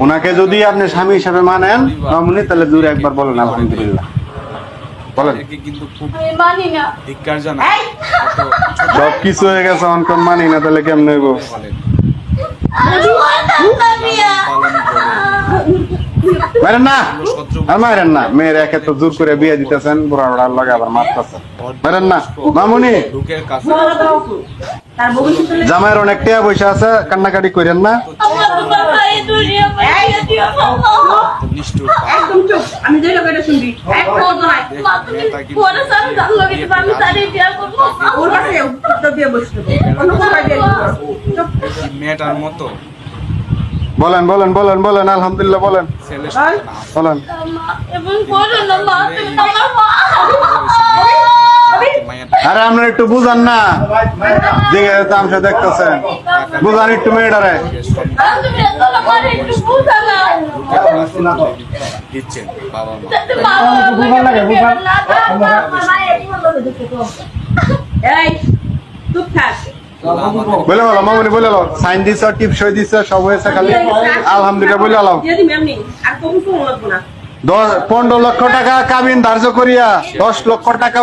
ওনাকে যদি আপনি স্বামী হিসাবে মানেন মামুনি তাহলে দূরে একবার বলেন আলহামদুলিল্লাহ বলেন। কিন্তু খুব না। ধিক্কার জানা সব কিছু হয়ে গেছে অনকন মানি না তাহলে কেমনে হইব? মারেন না! শত্রু আর মারেন না। মেয়ের একে তো জোর করে বিয়ে দিতেছেন বুড়া বুড়ার লগে আবার মারতেছেন। মারেন না। মামুনি! জামাইয়ের অনেক টাকা পয়সা আছে কান্নাকাটি করেন না। মেয়েটার মতো। বলেন বলেন বলেন বলেন আলহামদুলিল্লাহ বলেন। বলেন মা এবং বলো না মা তুমি আমার মা মায়ের আরে আপনার একটু বুঝান না। যে তামসা দেখতেছেন। বুঝান একটু মেয়েটারে। দিচ্ছেন বলে বলো, মামুনি বলে লো সাইন দিছ টিপসই দিছ, সব হয়েছে খালি। আলহামদুলিল্লাহ বলে না। দশ, পনেরো লক্ষ টাকা কাবিন ধার্য করিয়া, দশ লক্ষ টাকা